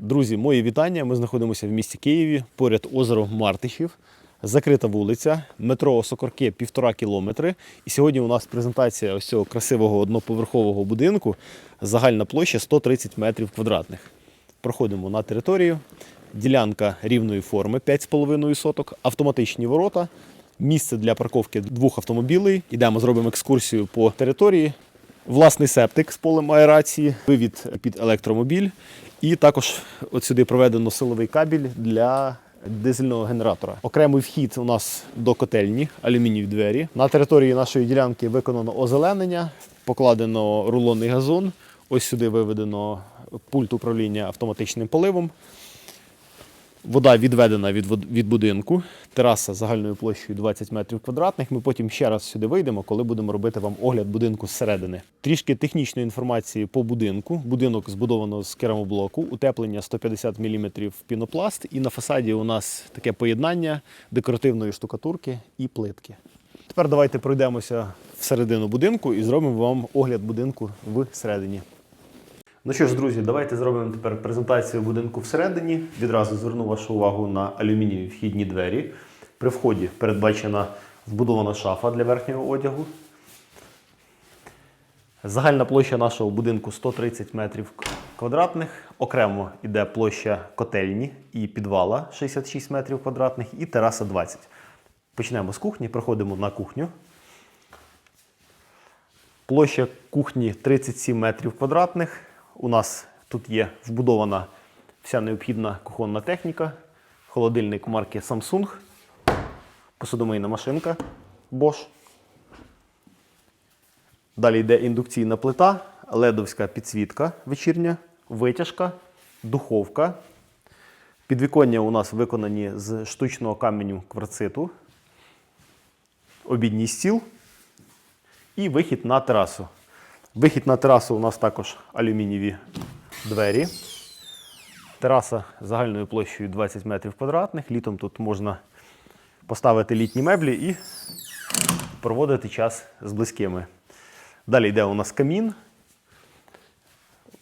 Друзі, мої вітання. Ми знаходимося в місті Києві, поряд озеро Мартишів. Закрита вулиця, метро Сокорки півтора кілометри. І сьогодні у нас презентація ось цього красивого одноповерхового будинку. Загальна площа 130 метрів квадратних. Проходимо на територію. Ділянка рівної форми 5,5 соток, автоматичні ворота, місце для парковки двох автомобілей. Йдемо, зробимо екскурсію по території. Власний септик з полем аерації, вивід під електромобіль. І також от сюди проведено силовий кабель для дизельного генератора. Окремий вхід у нас до котельні, алюмінієві двері. На території нашої ділянки виконано озеленення, покладено рулонний газон. Ось сюди виведено пульт управління автоматичним поливом. Вода відведена від, від будинку, тераса загальною площею 20 метрів квадратних. Ми потім ще раз сюди вийдемо, коли будемо робити вам огляд будинку зсередини. Трішки технічної інформації по будинку. Будинок збудовано з керамоблоку, утеплення 150 мм пінопласт, і на фасаді у нас таке поєднання декоративної штукатурки і плитки. Тепер давайте пройдемося всередину будинку і зробимо вам огляд будинку всередині. Ну що ж, друзі, давайте зробимо тепер презентацію будинку всередині. Відразу зверну вашу увагу на алюмінієві вхідні двері. При вході передбачена вбудована шафа для верхнього одягу. Загальна площа нашого будинку 130 метрів квадратних. Окремо йде площа котельні і підвала 66 метрів квадратних і тераса 20. Почнемо з кухні, проходимо на кухню. Площа кухні 37 метрів квадратних. У нас тут є вбудована вся необхідна кухонна техніка, холодильник марки Samsung, посудомийна машинка Bosch. Далі йде індукційна плита, ледовська підсвітка вечірня, витяжка, духовка. Підвіконня у нас виконані з штучного каменю кварциту, обідній стіл і вихід на терасу. Вихід на терасу у нас також алюмінієві двері. Тераса загальною площею 20 метрів квадратних. Літом тут можна поставити літні меблі і проводити час з близькими. Далі йде у нас камін.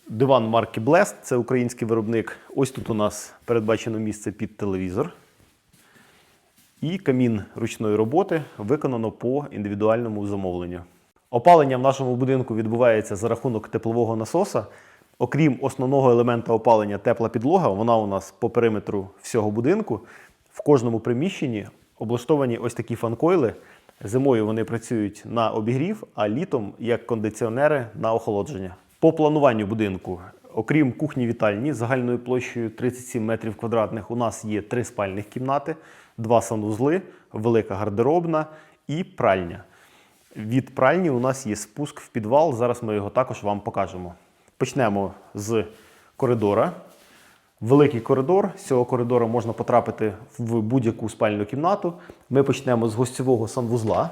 Диван марки Blest, це український виробник. Ось тут у нас передбачено місце під телевізор. І камін ручної роботи виконано по індивідуальному замовленню. Опалення в нашому будинку відбувається за рахунок теплового насоса. Окрім основного елемента опалення тепла підлога, вона у нас по периметру всього будинку. В кожному приміщенні облаштовані ось такі фанкойли. Зимою вони працюють на обігрів, а літом як кондиціонери на охолодження. По плануванню будинку, окрім кухні вітальні загальною площею 37 метрів квадратних, у нас є три спальних кімнати, два санузли, велика гардеробна і пральня. Від пральні у нас є спуск в підвал. Зараз ми його також вам покажемо. Почнемо з коридора. Великий коридор. З цього коридору можна потрапити в будь-яку спальну кімнату. Ми почнемо з гостьового санвузла.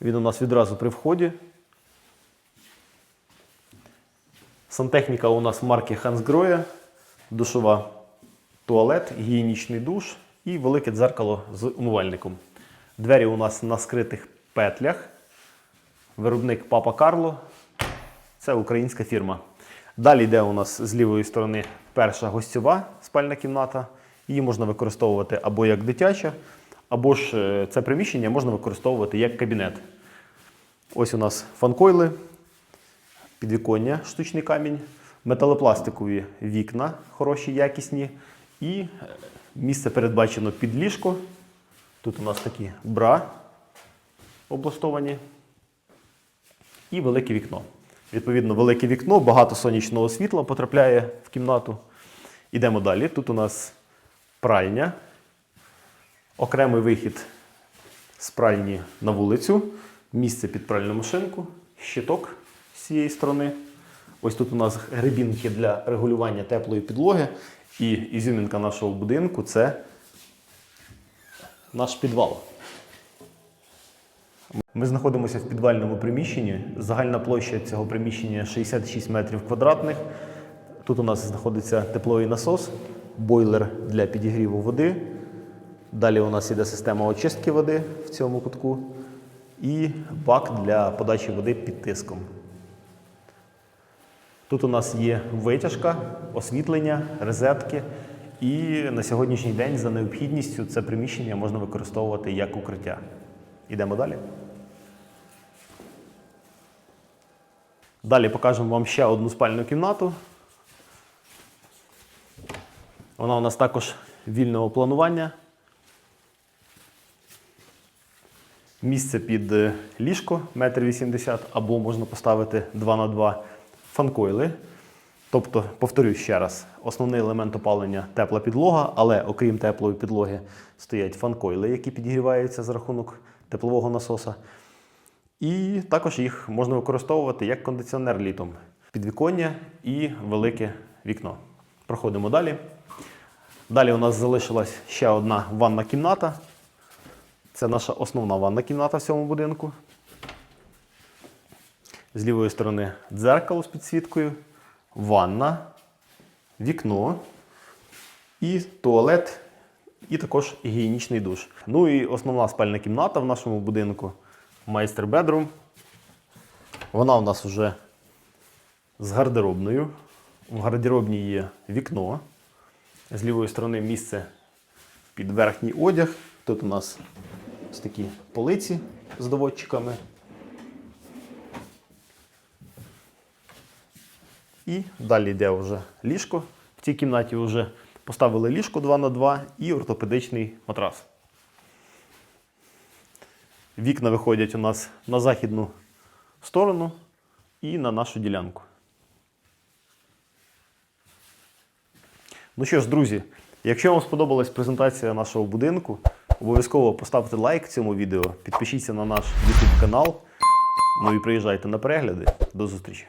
Він у нас відразу при вході. Сантехніка у нас марки Hansgrohe, душова туалет, гігієнічний душ і велике дзеркало з умивальником. Двері у нас на скритих петлях. Виробник Папа Карло. Це українська фірма. Далі йде у нас з лівої сторони перша гостьова спальна кімната. Її можна використовувати або як дитяча, або ж е, це приміщення можна використовувати як кабінет. Ось у нас фанкойли, підвіконня, штучний камінь, металопластикові вікна, хороші, якісні. І е, місце передбачено під ліжко. Тут у нас такі бра облаштовані і велике вікно. Відповідно, велике вікно, багато сонячного світла потрапляє в кімнату. Ідемо далі. Тут у нас пральня, окремий вихід з пральні на вулицю, місце під пральну машинку, щиток з цієї сторони. Ось тут у нас грибінки для регулювання теплої підлоги. І ізюмінка нашого будинку це наш підвал. Ми знаходимося в підвальному приміщенні. Загальна площа цього приміщення 66 метрів квадратних. Тут у нас знаходиться тепловий насос, бойлер для підігріву води. Далі у нас іде система очистки води в цьому кутку і бак для подачі води під тиском. Тут у нас є витяжка, освітлення, розетки. І на сьогоднішній день за необхідністю це приміщення можна використовувати як укриття. Ідемо далі. Далі покажемо вам ще одну спальну кімнату. Вона у нас також вільного планування. Місце під е, ліжко 1,80 м або можна поставити 2 на 2 фанкойли. Тобто, повторюю ще раз, основний елемент опалення тепла підлога, але окрім теплої підлоги стоять фанкойли, які підігріваються за рахунок теплового насоса. І також їх можна використовувати як кондиціонер літом. Підвіконня і велике вікно. Проходимо далі. Далі у нас залишилась ще одна ванна кімната. Це наша основна ванна кімната в цьому будинку. З лівої сторони дзеркало з підсвіткою, ванна, вікно і туалет, і також гігієнічний душ. Ну і основна спальна кімната в нашому будинку майстер бедрум. Вона у нас вже з гардеробною. В гардеробній є вікно. З лівої сторони місце під верхній одяг. Тут у нас ось такі полиці з доводчиками. І далі йде вже ліжко. В цій кімнаті вже поставили ліжко 2 на 2 і ортопедичний матрас. Вікна виходять у нас на західну сторону і на нашу ділянку. Ну що ж, друзі, якщо вам сподобалась презентація нашого будинку, обов'язково поставте лайк цьому відео, підпишіться на наш YouTube канал. Ну і приїжджайте на перегляди. До зустрічі!